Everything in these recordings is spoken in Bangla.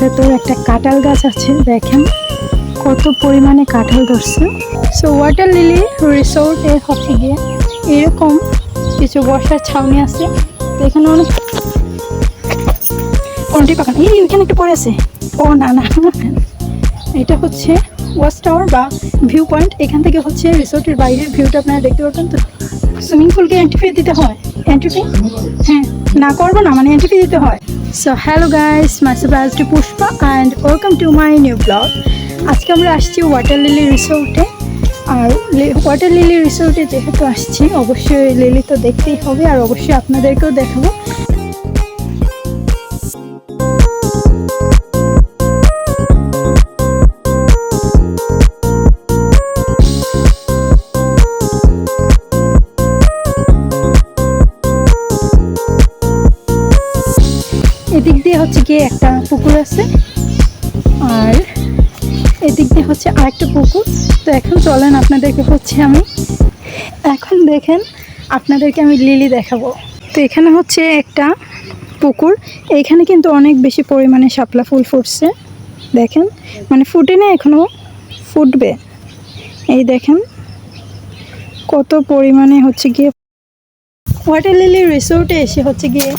ভেতর একটা কাঁঠাল গাছ আছে, দেখেন, কত পরিমাণে কাঁঠাল ধরছে। সো ওয়াটার লিলি রিসোর্ট রিসোর্টে হচ্ছে গিয়ে এরকম কিছু বর্ষার ছাউনি আছে। তো এখানে অনেক কোনটি পাকা? এই ওইখানে একটু পড়ে আছে। ও না না। এটা হচ্ছে ওয়াচ টাওয়ার বা ভিউ পয়েন্ট এখান থেকে হচ্ছে রিসোর্টের বাইরের ভিউটা আপনারা দেখতে পারবেন। তো সুইমিং পুলকে এন্ট্রি ফি দিতে হয়। এন্ট্রি ফি হ্যাঁ না করব না মানে এন্ট্রি ফি দিতে হয়। সো হ্যালো গাইস মাই সাবাস to Pushpa and welcome to my new vlog আজকে আমরা আসছি ওয়াটার লিলি রিসোর্টে আর ওয়াটার লিলি রিসোর্টে যেহেতু আসছি, অবশ্যই লিলি তো দেখতেই হবে, আর অবশ্যই আপনাদেরকেও দেখাবো। এদিক দিয়ে হচ্ছে গিয়ে একটা পুকুর আছে, আর এদিক দিয়ে হচ্ছে আরেকটা পুকুর। তো এখন চলেন আপনাদেরকে হচ্ছে আমি, এখন দেখেন আপনাদেরকে আমি লিলি দেখাবো। তো এখানে হচ্ছে একটা পুকুর, এইখানে কিন্তু অনেক বেশি পরিমাণে শাপলা ফুল ফুটছে, দেখেন। মানে ফুটে না এখনও ফুটবে। এই দেখেন, কত পরিমাণে হচ্ছে গিয়ে ওয়াটার লিলি রিসোর্টে এসে হচ্ছে গিয়ে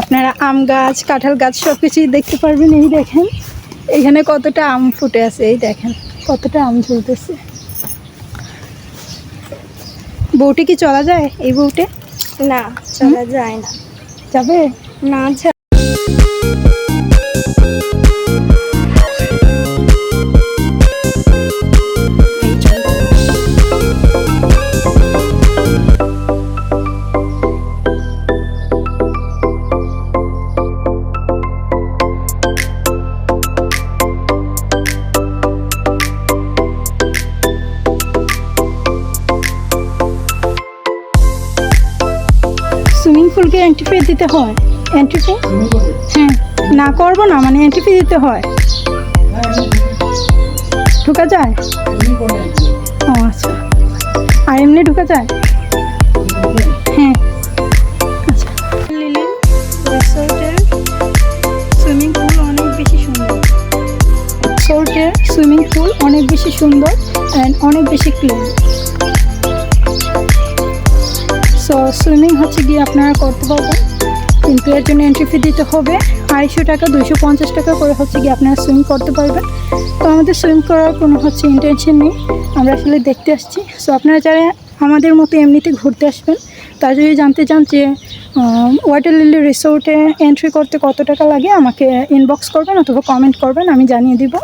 আপনারা আম গাছ কাঁঠাল গাছ সব কিছুই দেখতে পারবেন এই দেখেন। এখানে কতটা আম ফুটে আছে এই দেখেন কতটা আম ঝুলতেছে। বউটি কি চলা যায় এই বউটে? না চলা যায় না। যাবে? না সুইমিং পুলকে এন্ট্রি ফি দিতে হয়। এন্ট্রি ফি হ্যাঁ না করব না মানে এন্ট্রি ফি দিতে হয়। ঢুকা যায়? ও আচ্ছা। আর এমনি ঢুকা যায়? হ্যাঁ। আচ্ছা। সুইমিং পুল অনেক বেশি সুন্দর। সুইমিং পুল অনেক বেশি সুন্দর অ্যান্ড অনেক বেশি ক্লিন সো সুইমিং হচ্ছে গিয়ে আপনারা করতে পারবেন কিন্তু এর জন্য এন্ট্রি ফি দিতে হবে। আড়াইশো টাকা, দুইশো পঞ্চাশ টাকা করে হচ্ছে গিয়ে আপনারা সুইম করতে পারবেন। তো আমাদের সুইম করার কোনো হচ্ছে ইন্টেনশন নেই। আমরা আসলে দেখতে আসছি। সো আপনারা যারা আমাদের মতো এমনিতে ঘুরতে আসবেন, তারা যদি জানতে চান যে ওয়াটার লিলি রিসোর্টে এন্ট্রি করতে কত টাকা লাগে, আমাকে ইনবক্স করবেন অথবা কমেন্ট করবেন, আমি জানিয়ে দিব।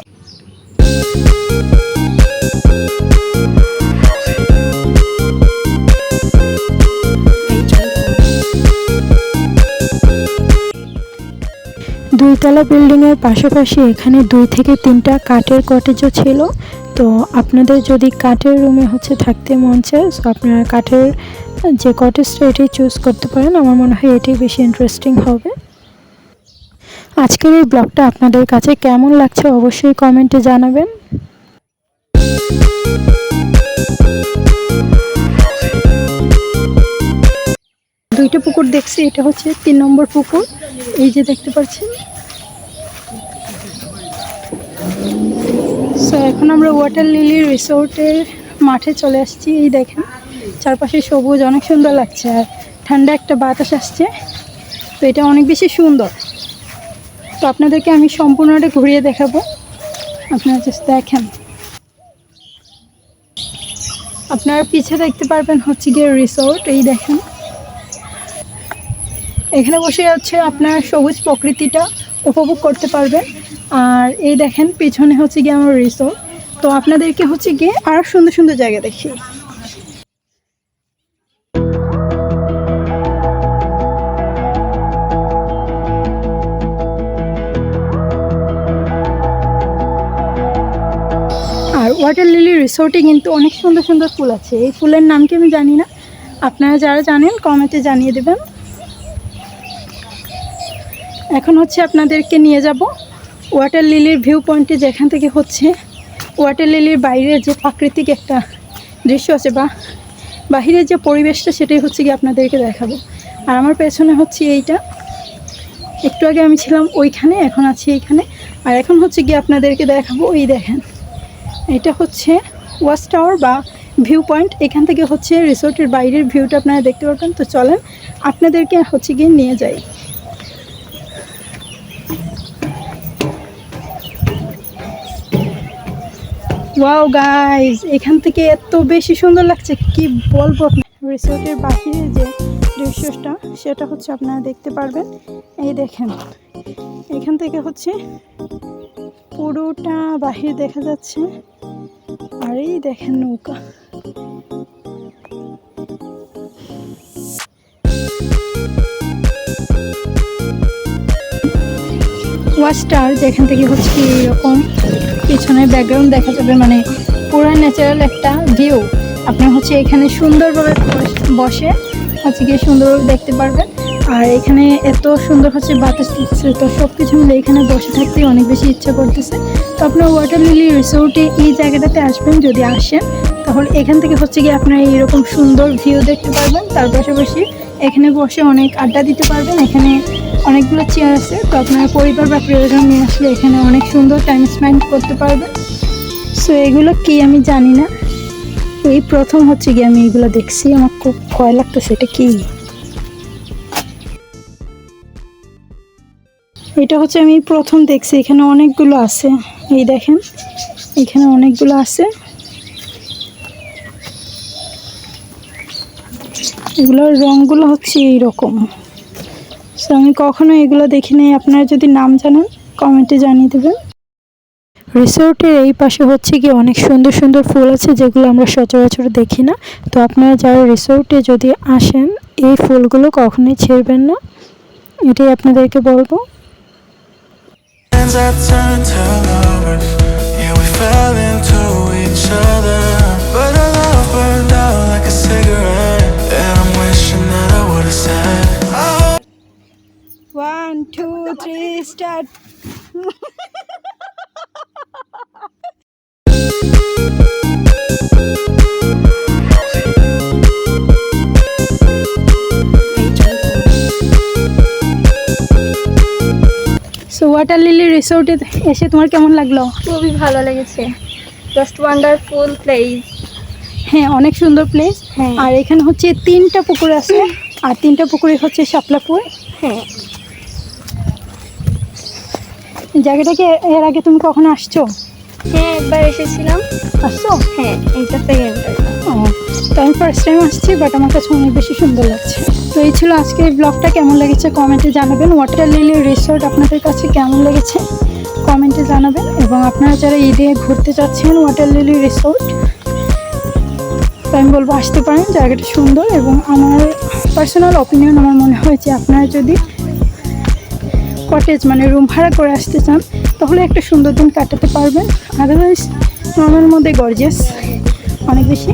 দুইতলা বিল্ডিংয়ের পাশাপাশি এখানে দুই থেকে তিনটা কাঠের কটেজও ছিল। তো আপনাদের যদি কাঠের রুমে হচ্ছে থাকতে মন চায় সো আপনারা কাঠের, যে কটেজটা এটাই চুজ করতে পারেন। আমার মনে হয় এটাই বেশি ইন্টারেস্টিং হবে। আজকের এই ব্লগটা আপনাদের কাছে কেমন লাগছে অবশ্যই কমেন্টে জানাবেন। দুইটা পুকুর দেখছি, এটা হচ্ছে তিন নম্বর পুকুর। এই যে দেখতে পাচ্ছেন। সো এখন আমরা ওয়াটার লিলি রিসোর্টের মাঠে চলে আসছি, এই দেখেন। চারপাশে সবুজ, অনেক সুন্দর লাগছে, আর ঠান্ডা একটা বাতাস আসছে। তো এটা অনেক বেশি সুন্দর। তো আপনাদেরকে আমি সম্পূর্ণটা ঘুরিয়ে দেখাবো। আপনারা জাস্ট দেখেন। আপনারা পিছে দেখতে পারবেন হচ্ছে গিয়ে রিসোর্ট এই দেখেন। এখানে বসে হচ্ছে আপনার সবুজ প্রকৃতিটা উপভোগ করতে পারবেন। আর এই দেখেন, পিছনে হচ্ছে গিয়ে আমার রিসোর্ট তো আপনাদেরকে হচ্ছে গিয়ে আরও সুন্দর সুন্দর জায়গা দেখি। আর ওয়াটার লিলি রিসোর্টে কিন্তু অনেক সুন্দর সুন্দর ফুল আছে। এই ফুলের নাম কি আমি জানি না। আপনারা যারা জানেন কমেন্টে জানিয়ে দেবেন। এখন হচ্ছে আপনাদেরকে নিয়ে যাব ওয়াটার লিলির ভিউ পয়েন্টে যেখান থেকে হচ্ছে ওয়াটার লিলির বাইরের যে প্রাকৃতিক একটা দৃশ্য আছে বা বাহিরের যে পরিবেশটা সেটাই হচ্ছে গিয়ে আপনাদেরকে দেখাবো। আর আমার পেছনে হচ্ছে এইটা। একটু আগে আমি ছিলাম ওইখানে, এখন আছি এইখানে। আর এখন হচ্ছে গিয়ে আপনাদেরকে দেখাবো ওই দেখেন। এটা হচ্ছে ওয়াচ টাওয়ার বা ভিউ পয়েন্ট। এখান থেকে হচ্ছে রিসোর্টের বাইরের ভিউটা আপনারা দেখতে পারবেন। তো চলেন আপনাদেরকে হচ্ছে গিয়ে নিয়ে যাই। ওয়াও গাইস এখান থেকে এত বেশি সুন্দর লাগছে, কি বলব? রিসোর্টের বাহিরে যে দৃশ্যটা, সেটা হচ্ছে আপনারা দেখতে পারবেন। এই দেখেন, এখান থেকে হচ্ছে পুরোটা বাহির দেখা যাচ্ছে। আর এই দেখেন নৌকা। ওয়াচটার যেখান থেকে হচ্ছে এরকম পিছনে ব্যাকগ্রাউন্ড দেখা যাবে মানে পুরো ন্যাচারাল একটা ভিউ আপনি হচ্ছে এখানে সুন্দরভাবে বসে হচ্ছে গিয়ে সুন্দরভাবে দেখতে পারবেন। আর এখানে এত সুন্দর হচ্ছে বাতাস দিচ্ছে তো সব কিছু মিলে এখানে বসে থাকতেই অনেক বেশি ইচ্ছা করতেছে। তো আপনার ওয়াটার লিলি রিসোর্টে এই জায়গাটাতে আসবেন, যদি আসেন, তাহলে এখান থেকে হচ্ছে গিয়ে আপনারা এইরকম সুন্দর ভিউ দেখতে পারবেন। তার পাশাপাশি এখানে বসে অনেক আড্ডা দিতে পারবেন। এখানে অনেকগুলো চেয়ার আছে, তো আপনার পরিবার বা প্রিয়জন নিয়ে আসলে এখানে অনেক সুন্দর টাইম স্পেন্ড করতে পারবেন। সো এগুলো কি আমি জানি না। এই প্রথম হচ্ছে গিয়ে আমি এগুলো দেখছি, আমার খুব ভয় লাগতেছে, এটা কি? এটা হচ্ছে আমি প্রথম দেখছি, এখানে অনেকগুলো আছে। এই দেখেন, এখানে অনেকগুলো আছে। এগুলোর রঙগুলো হচ্ছে এইরকম। সো আমি কখনো এগুলো দেখিনি আপনারা যদি নাম জানেন কমেন্টে জানিয়ে দেবেন রিসোর্টের এই পাশে হচ্ছে কি অনেক সুন্দর সুন্দর ফুল আছে যেগুলো আমরা সচরাচর দেখি না তো আপনারা যারা রিসোর্টে যদি আসেন এই ফুলগুলো কখনোই ছেড়বেন না এটাই আপনাদেরকে বলব I turned lovers. Yeah, we fell into each other. Two three start so water lily রিসোর্টে এসে তোমার কেমন লাগল? খুবই ভালো লেগেছে। জাস্ট ওয়ান্ডারফুল প্লেস হ্যাঁ অনেক সুন্দর প্লেস হ্যাঁ। আর এখানে হচ্ছে তিনটা পুকুর আছে। আর তিনটা পুকুরে হচ্ছে শাপলা ফুল হ্যাঁ জায়গাটাকে এর আগে তুমি কখনো আসছো? হ্যাঁ একবার এসেছিলাম। আসছো? হ্যাঁ এইটা সেকেন্ড ও তো আমি ফার্স্ট টাইম আসছি বাট আমার কাছে অনেক বেশি সুন্দর লাগছে। তো এই ছিল আজকে এই ব্লগটা কেমন লেগেছে কমেন্টে জানাবেন। ওয়াটার লিলি রিসোর্ট আপনাদের কাছে কেমন লেগেছে কমেন্টে জানাবেন। এবং আপনারা যারা ঈদে ঘুরতে চাচ্ছেন ওয়াটার লিলি রিসোর্ট তো আমি বলব আসতে পারেন জায়গাটা সুন্দর এবং আমার পার্সোনাল অপিনিয়ন আমার মনে হয় যে আপনারা যদি কটেজ মানে রুম ভাড়া করে আসতে চান, তাহলে একটা সুন্দর দিন কাটাতে পারবেন। আদারওয়াইজ নর্মাল মধ্যে গর্জিয়াস অনেক বেশি।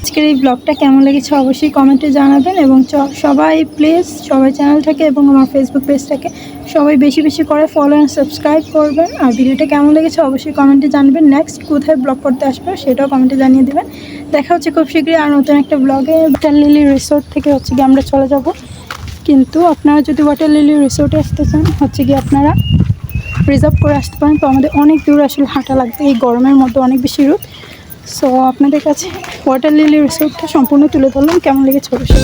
আজকের এই ব্লগটা কেমন লেগেছে অবশ্যই কমেন্টে জানাবেন এবং সবাই প্লিজ সবাই চ্যানেলটাকে এবং আমার ফেসবুক পেজটাকে সবাই বেশি বেশি করে ফলো অ্যান্ড সাবস্ক্রাইব করবেন। আর ভিডিওটা কেমন লেগেছে অবশ্যই কমেন্টে জানবেন। নেক্সট কোথায় ব্লগ করতে আসবে সেটাও কমেন্টে জানিয়ে দেবেন। দেখা হচ্ছে খুব শীঘ্রই আর নতুন একটা ব্লগে লিলি রিসোর্ট থেকে হচ্ছে গিয়ে আমরা চলে যাব। কিন্তু আপনারা যদি ওয়াটার লিলি রিসোর্টে আসতে চান, হচ্ছে গিয়ে আপনারা রিজার্ভ করে আসতে পারেন। তো আমাদের অনেক দূর আসলে হাঁটা লাগবে, এই গরমের মধ্যে অনেক বেশি রোদ। সো আপনাদের কাছে ওয়াটার লিলি রিসোর্টটা সম্পূর্ণ তুলে ধরলাম। কেমন লেগেছে অবশ্যই।